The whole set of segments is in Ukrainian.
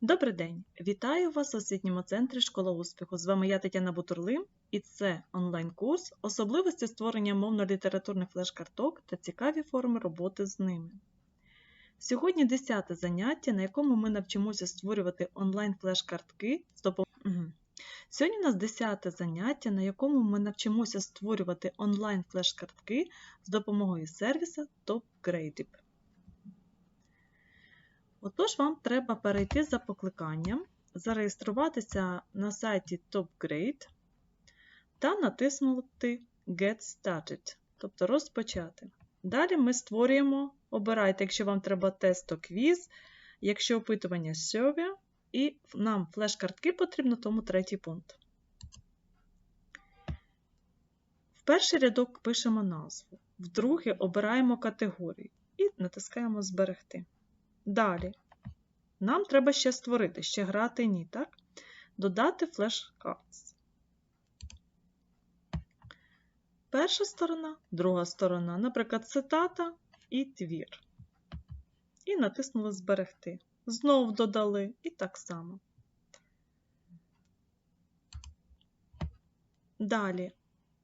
Добрий день! Вітаю вас у освітньому центрі Школа успіху. З вами я Тетяна Бутурлим, і це онлайн-курс Особливості створення мовно-літературних флеш-карток та цікаві форми роботи з ними. Сьогодні 10 заняття, на якому ми навчимося створювати онлайн-флеш-картки з допомогою. Сьогодні у нас 10 заняття, на якому ми навчимося створювати онлайн-флеш-картки з допомогою сервіса TopGradeb. Отож, вам треба перейти за покликанням, зареєструватися на сайті TopGrade та натиснути Get Started, тобто розпочати. Далі ми створюємо, обирайте, якщо вам треба тест, то квіз, якщо опитування survey, і нам флеш-картки потрібно, тому третій пункт. В перший рядок пишемо назву, в другий обираємо категорію і натискаємо Зберегти. Далі. Нам треба ще створити, ще грати ні, так? Додати flashcards. Перша сторона, друга сторона, наприклад, цитата і твір. І натиснули Зберегти. Знову додали і так само. Далі.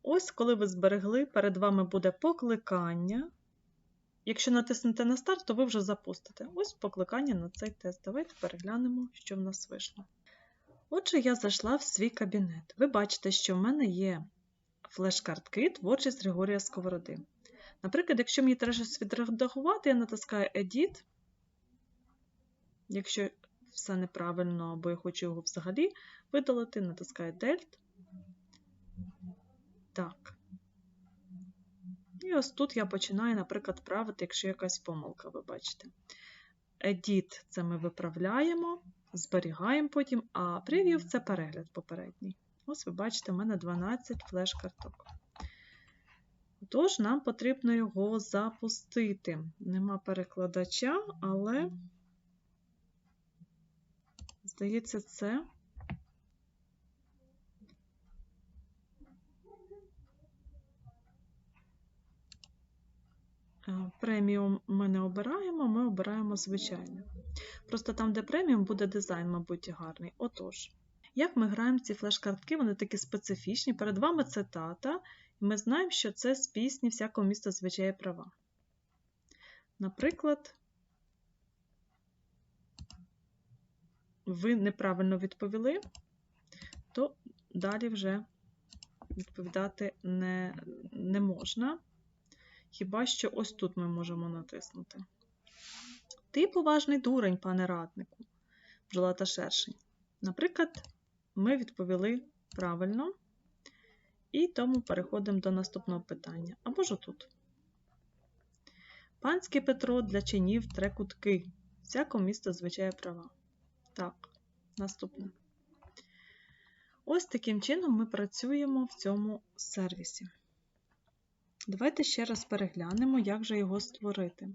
Ось, коли ви зберегли, перед вами буде покликання. Якщо натиснете на старт, то ви вже запустите. Ось покликання на цей тест. Давайте переглянемо, що в нас вийшло. Отже, я зайшла в свій кабінет. Ви бачите, що в мене є флеш-картки творчість Григорія Сковороди. Наприклад, якщо мені треба щось відредагувати, я натискаю Edit. Якщо все неправильно, або я хочу його взагалі видалити, натискаю Delt. Так. Ось тут я починаю, наприклад, правити, якщо якась помилка, ви бачите. Edit це ми виправляємо, зберігаємо потім, а Preview – це перегляд попередній. Ось ви бачите, у мене 12 флеш-карток. Тож, нам потрібно його запустити. Нема перекладача, але, здається, це. Преміум ми не обираємо, ми обираємо звичайне. Просто там, де преміум, буде дизайн, мабуть, гарний. Отож, як ми граємо ці флеш-картки, вони такі специфічні. Перед вами цитата, і ми знаємо, що це з пісні всякого міста звичає права. Наприклад, ви неправильно відповіли, то далі вже відповідати не, не можна. Хіба що ось тут ми можемо натиснути. Ти поважний дурень, пане раднику, бджола та шершень. Наприклад, ми відповіли правильно, і тому переходимо до наступного питання. Або ж отут. Панське Петро для чинів тре кутки. Всяко місто звичає права. Так, наступне. Ось таким чином ми працюємо в цьому сервісі. Давайте ще раз переглянемо, як же його створити.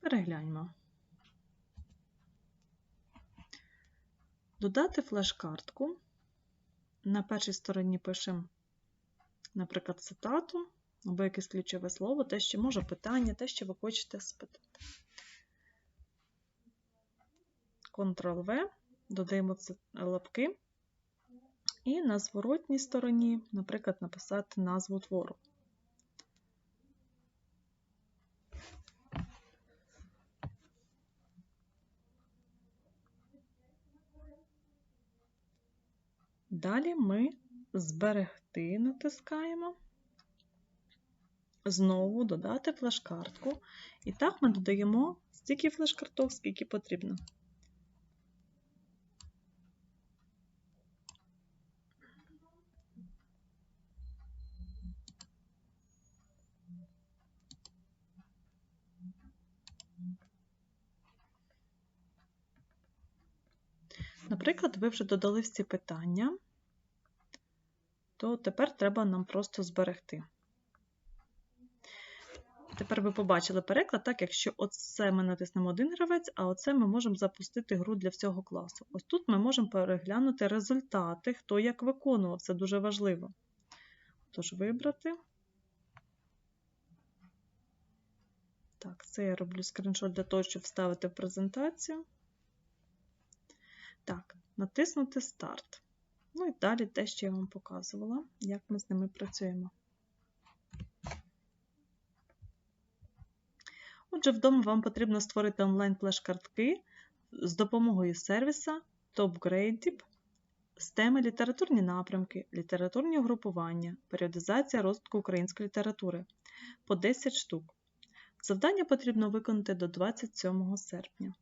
Перегляньмо. Додати флеш-картку. На першій стороні пишемо, наприклад, цитату або якесь ключове слово, те, що може питання, те, що ви хочете спитати. Ctrl-V, додаємо лапки. І на зворотній стороні, наприклад, написати назву твору. Далі ми зберегти натискаємо, знову додати флеш-картку. І так ми додаємо стільки флеш-карток, скільки потрібно. Наприклад, ви вже додали всі питання, то тепер треба нам просто зберегти. Тепер ви побачили переклад, так, якщо оце ми натиснемо один гравець, а оце ми можемо запустити гру для всього класу. Ось тут ми можемо переглянути результати, хто як виконував, це дуже важливо. Тож, вибрати. Так, це я роблю скріншот для того, щоб вставити в презентацію. Так, натиснути Старт. Ну і далі те, що я вам показувала, як ми з ними працюємо. Отже, вдома вам потрібно створити онлайн-флеш-картки з допомогою сервіса TopGradeb з теми літературні напрямки, літературні угрупування, періодизація розвитку української літератури по 10 штук. Завдання потрібно виконати до 27 серпня.